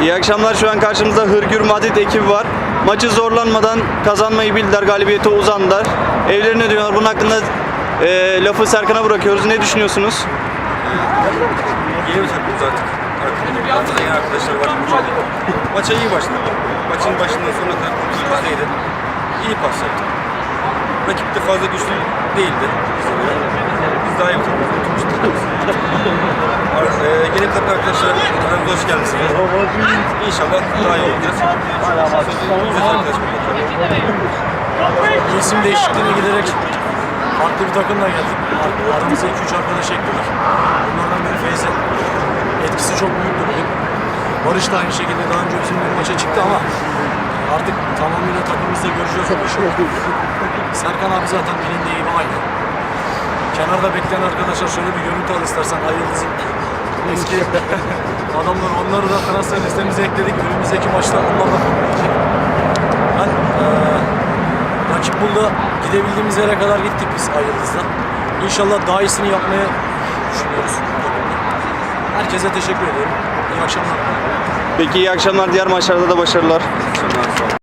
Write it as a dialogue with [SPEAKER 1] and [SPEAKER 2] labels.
[SPEAKER 1] İyi akşamlar. Şu an karşımızda Hırgür Madrid ekibi var. Maçı zorlanmadan kazanmayı bildiler. Galibiyete uzandılar. Evlerine dönüyorlar. Bunun hakkında e, lafı Serkan'a bırakıyoruz. Ne düşünüyorsunuz?
[SPEAKER 2] Yeni bir takımız artık. Yeni arkadaşlar var. Maça iyi başladık. Maçın başından sonuna kadar bizdeydi. İyi pas yaptık. Rakip de fazla güçlü değildi. Biz daha iyi bir takımız. Bir takım arkadaşlar aramıza hoş geldiniz. İnşallah daha iyi olacağız. Güzel arkadaşlar.
[SPEAKER 3] İsim değişikliğine giderek farklı bir takımla geldik. Ar- Aramıza 2-3 arkadaş ekledik. Bunlardan biri Feyzi. Etkisi çok büyüktü bugün. Barış da aynı şekilde daha önce bizimle maça çıktı ama artık tamamıyla takımımızda göreceğiz o. Serkan abi zaten bilindi gibi aynı. Kenarda bekleyen arkadaşlar şöyle bir görüntü al istersen Ayıldız'ın eski adamlar onları da transfer listemize ekledik. Önümüzdeki maçta onlarla oynayacak. Ben eee Rakip Bulda gidebildiğimiz yere kadar gittik biz Ayıldız'da. İnşallah daha iyisini yapmaya düşünüyoruz. Herkese teşekkür ediyorum. İyi akşamlar.
[SPEAKER 1] Peki iyi akşamlar. Diğer maçlarda da başarılar.
[SPEAKER 2] İnşallah sağ olun.